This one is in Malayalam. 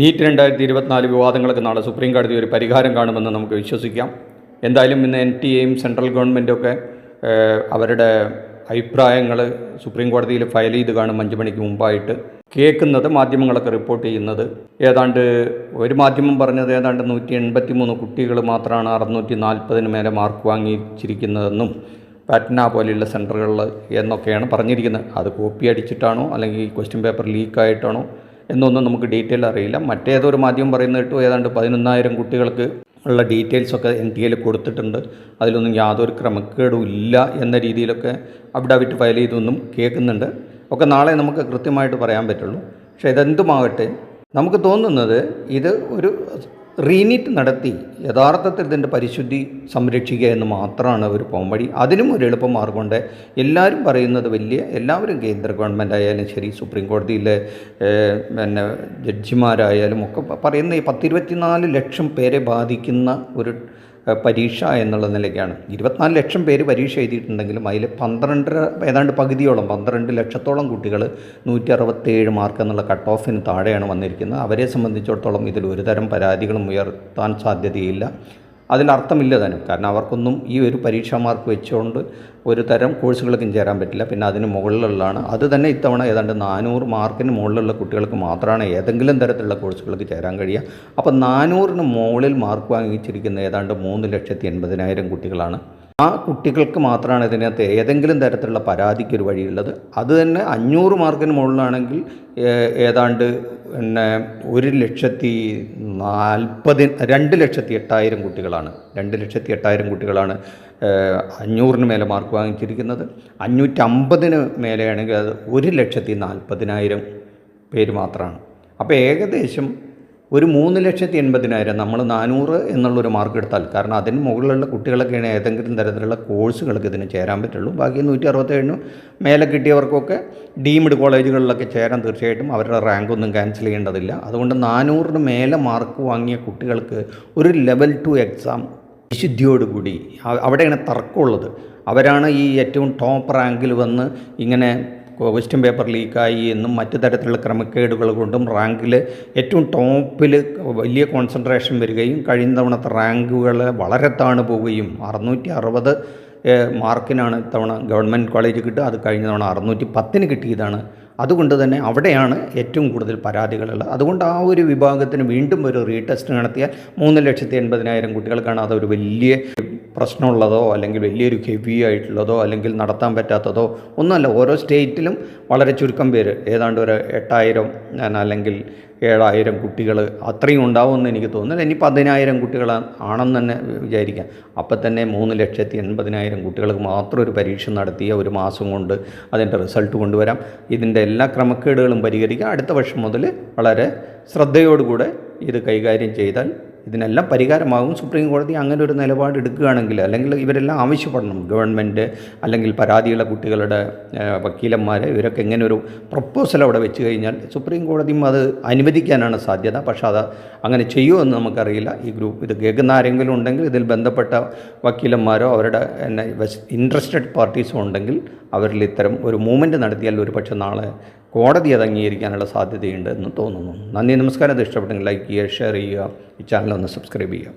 നീറ്റ് രണ്ടായിരത്തി ഇരുപത്തിനാല് വിവാദങ്ങൾക്ക് നാളെ സുപ്രീം കോടതി ഒരു പരിഹാരം കാണുമെന്ന് നമുക്ക് വിശ്വസിക്കാം. എന്തായാലും ഇന്ന് എൻ ടി എയും സെൻട്രൽ ഗവൺമെന്റും ഒക്കെ അവരുടെ അഭിപ്രായങ്ങൾ സുപ്രീം കോടതിയിൽ ഫയൽ ചെയ്ത് കാണും അഞ്ച് മണിക്ക് മുമ്പായിട്ട്. കേൾക്കുന്നത് മാധ്യമങ്ങളൊക്കെ റിപ്പോർട്ട് ചെയ്യുന്നത് ഏതാണ്ട് ഒരു മാധ്യമം പറഞ്ഞത് ഏതാണ്ട് നൂറ്റി എൺപത്തി മൂന്ന് കുട്ടികൾ മാത്രമാണ് അറുന്നൂറ്റി നാൽപ്പതിന് മേലെ മാർക്ക് വാങ്ങിച്ചിരിക്കുന്നതെന്നും പാറ്റ്ന പോലെയുള്ള സെന്ററുകളിൽ എന്നൊക്കെയാണ് പറഞ്ഞിരിക്കുന്നത്. അത് കോപ്പി അടിച്ചിട്ടാണോ അല്ലെങ്കിൽ ക്വസ്റ്റ്യൻ പേപ്പർ ലീക്കായിട്ടാണോ? എന്നൊന്നും നമുക്ക് ഡീറ്റെയിൽ അറിയില്ല. മറ്റേതൊരു മാധ്യമം പറയുന്നത് കേട്ടു ഏതാണ്ട് പതിനൊന്നായിരം കുട്ടികൾക്ക് ഉള്ള ഡീറ്റെയിൽസൊക്കെ എൻ ടി എയിൽ കൊടുത്തിട്ടുണ്ട്. അതിലൊന്നും യാതൊരു ക്രമക്കേടും ഇല്ല എന്ന രീതിയിലൊക്കെ അഫിഡാവിറ്റ് ഫയൽ ചെയ്തൊന്നും കേൾക്കുന്നുണ്ട്. ഒക്കെ നാളെ നമുക്ക് കൃത്യമായിട്ട് പറയാൻ പറ്റുള്ളൂ. പക്ഷേ ഇതെന്തുമാകട്ടെ നമുക്ക് തോന്നുന്നത് ഇത് ഒരു റീനീറ്റ് നടത്തി യഥാർത്ഥത്തിൽ ഇതിന്റെ പരിശുദ്ധി സംരക്ഷിക്കുക എന്ന് മാത്രമാണ് ഒരു പോംവഴി അതിനും ഒരു എളുപ്പമാർഗമുണ്ട് എല്ലാവരും പറയുന്നത് വലിയ എല്ലാവരും കേന്ദ്ര ഗവൺമെന്റ് ആയാലും ശരി സുപ്രീം കോടതിയിലെ പിന്നെ ജഡ്ജിമാരായാലും ഒക്കെ പറയുന്ന ഈ പത്തിരുപത്തിനാല് ലക്ഷം പേരെ ബാധിക്കുന്ന ഒരു പരീക്ഷ എന്നുള്ള നിലയ്ക്കാണ്. ഇരുപത്തിനാല് ലക്ഷം പേര് പരീക്ഷ എഴുതിയിട്ടുണ്ടെങ്കിലും അതിൽ പന്ത്രണ്ടര ഏതാണ്ട് പകുതിയോളം പന്ത്രണ്ട് ലക്ഷത്തോളം കുട്ടികൾ നൂറ്റി അറുപത്തേഴ് മാർക്ക് എന്നുള്ള കട്ട് ഓഫിന് താഴെയാണ് വന്നിരിക്കുന്നത്. അവരെ സംബന്ധിച്ചിടത്തോളം ഇതിൽ ഒരുതരം പരാതികളും ഉയർത്താൻ സാധ്യതയില്ല. അതിലർത്ഥമില്ല തന്നെ കാരണം അവർക്കൊന്നും ഈ ഒരു പരീക്ഷാ മാർക്ക് വെച്ചുകൊണ്ട് ഒരു തരം കോഴ്സുകൾക്കും ചേരാൻ പറ്റില്ല. പിന്നെ അതിന് മുകളിലുള്ളതാണ്. അത് തന്നെ ഇത്തവണ ഏതാണ്ട് നാനൂറ് മാർക്കിന് മുകളിലുള്ള കുട്ടികൾക്ക് മാത്രമാണ് ഏതെങ്കിലും തരത്തിലുള്ള കോഴ്സുകൾക്ക് ചേരാൻ കഴിയുക. അപ്പോൾ നാനൂറിന് മുകളിൽ മാർക്ക് വാങ്ങിച്ചിരിക്കുന്ന ഏതാണ്ട് മൂന്ന് ലക്ഷത്തി എൺപതിനായിരം കുട്ടികളാണ് ആ കുട്ടികൾക്ക് മാത്രമാണ് ഇതിനകത്ത് ഏതെങ്കിലും തരത്തിലുള്ള പരാതിക്ക് ഒരു വഴിയുള്ളത്. അത് തന്നെ അഞ്ഞൂറ് മാർക്കിന് മുകളിലാണെങ്കിൽ ഏതാണ്ട് പിന്നെ ഒരു ലക്ഷത്തി നാൽപ്പതി രണ്ട് ലക്ഷത്തി എട്ടായിരം കുട്ടികളാണ്. രണ്ട് ലക്ഷത്തി എട്ടായിരം കുട്ടികളാണ് അഞ്ഞൂറിന് മേലെ മാർക്ക് വാങ്ങിച്ചിരിക്കുന്നത്. അഞ്ഞൂറ്റമ്പതിന് മേലെയാണെങ്കിൽ അത് ഒരു ലക്ഷത്തി നാൽപ്പതിനായിരം പേര് മാത്രമാണ് അപ്പോൾ ഏകദേശം ഒരു മൂന്ന് ലക്ഷത്തി എൺപതിനായിരം നമ്മൾ നാനൂറ് എന്നുള്ളൊരു മാർക്ക് എടുത്താൽ കാരണം അതിന് മുകളിലുള്ള കുട്ടികളൊക്കെയാണ് ഏതെങ്കിലും തരത്തിലുള്ള കോഴ്സുകൾക്ക് ഇതിന് ചേരാൻ പറ്റുള്ളൂ. ബാക്കി നൂറ്റി അറുപത്തേഴിന് മേലെ കിട്ടിയവർക്കൊക്കെ ഡീംഡ് കോളേജുകളിലൊക്കെ ചേരാൻ തീർച്ചയായിട്ടും അവരുടെ റാങ്ക് ഒന്നും ക്യാൻസൽ ചെയ്യേണ്ടതില്ല. അതുകൊണ്ട് നാനൂറിന് മേലെ മാർക്ക് വാങ്ങിയ കുട്ടികൾക്ക് ഒരു ലെവൽ ടു എക്സാം വിശുദ്ധിയോടുകൂടി അവിടെയാണ് തർക്കമുള്ളത്. അവരാണ് ഈ ഏറ്റവും ടോപ്പ് റാങ്കിൽ വന്ന് ഇങ്ങനെ ക്വസ്റ്റ്യൻ പേപ്പർ ലീക്കായി എന്നും മറ്റു തരത്തിലുള്ള ക്രമക്കേടുകൾ കൊണ്ടും റാങ്കിൽ ഏറ്റവും ടോപ്പിൽ വലിയ കോൺസെൻട്രേഷൻ വരികയും കഴിഞ്ഞ തവണത്തെ റാങ്കുകൾ വളരെ താണു പോവുകയും അറുന്നൂറ്റി അറുപത് മാർക്കിനാണ് ഇത്തവണ ഗവൺമെന്റ് കോളേജ് കിട്ടുക. അത് കഴിഞ്ഞ തവണ അറുന്നൂറ്റി പത്തിന് കിട്ടിയതാണ്. അതുകൊണ്ട് തന്നെ അവിടെയാണ് ഏറ്റവും കൂടുതൽ പരാതികളുള്ളത്. അതുകൊണ്ട് ആ ഒരു വിഭാഗത്തിന് വീണ്ടും ഒരു റീടെസ്റ്റ് നടത്തിയാൽ മൂന്ന് ലക്ഷത്തി എൺപതിനായിരം കുട്ടികൾക്കാണ് അതൊരു വലിയ പ്രശ്നമുള്ളതോ അല്ലെങ്കിൽ വലിയൊരു ഹെവി ആയിട്ടുള്ളതോ അല്ലെങ്കിൽ നടത്താൻ പറ്റാത്തതോ ഒന്നുമല്ല. ഓരോ സ്റ്റേറ്റിലും വളരെ ചുരുക്കം പേര്. ഏതാണ്ട് ഒരു എട്ടായിരം അല്ലെങ്കിൽ ഏഴായിരം കുട്ടികൾ അത്രയും ഉണ്ടാവുമെന്ന് എനിക്ക് തോന്നുന്നില്ല ഇനി പതിനായിരം കുട്ടികൾ ആണെന്ന് തന്നെ വിചാരിക്കാം. അപ്പം തന്നെ മൂന്ന് ലക്ഷത്തി എൺപതിനായിരം കുട്ടികൾക്ക് മാത്രം ഒരു പരീക്ഷ നടത്തിയ ഒരു മാസം കൊണ്ട് അതിന്റെ റിസൾട്ട് കൊണ്ടുവരാം. ഇതിന്റെ എല്ലാ ക്രമക്കേടുകളും പരിഹരിക്കാം. അടുത്ത വർഷം മുതൽ വളരെ ശ്രദ്ധയോടുകൂടെ ഇത് കൈകാര്യം ചെയ്താൽ ഇതിനെല്ലാം പരിഹാരമാകും. സുപ്രീം കോടതി അങ്ങനെ ഒരു നിലപാട് എടുക്കുകയാണെങ്കിൽ അല്ലെങ്കിൽ ഇവരെല്ലാം ആവശ്യപ്പെടണം. ഗവൺമെന്റ് അല്ലെങ്കിൽ പരാതിയുള്ള കുട്ടികളുടെ വക്കീലന്മാർ ഇവരൊക്കെ എങ്ങനെ ഒരു പ്രപ്പോസൽ അവിടെ വെച്ച് കഴിഞ്ഞാൽ സുപ്രീം കോടതിയും അത് അനുവദിക്കാനാണ് സാധ്യത. പക്ഷേ അത് അങ്ങനെ ചെയ്യുമോ എന്ന് നമുക്കറിയില്ല. ഈ ഗ്രൂപ്പ് ഇത് കേൾക്കുന്ന ആരെങ്കിലും ഉണ്ടെങ്കിൽ ഇതിൽ ബന്ധപ്പെട്ട വക്കീലന്മാരോ അവരുടെ ഇൻട്രസ്റ്റഡ് പാർട്ടീസോ ഉണ്ടെങ്കിൽ അവരിൽ ഇത്തരം ഒരു മൂവ്മെന്റ് നടത്തിയാൽ ഒരു പക്ഷേ നാളെ കോടതി അത് അംഗീകരിക്കാനുള്ള സാധ്യതയുണ്ട് എന്ന് തോന്നുന്നു. നന്ദി നമസ്കാരം. അത് ഇഷ്ടപ്പെട്ടെങ്കിൽ ലൈക്ക് ചെയ്യുക ഷെയർ ചെയ്യുക. ഈ ചാനൽ ഒന്ന് സബ്സ്ക്രൈബ് ചെയ്യുക.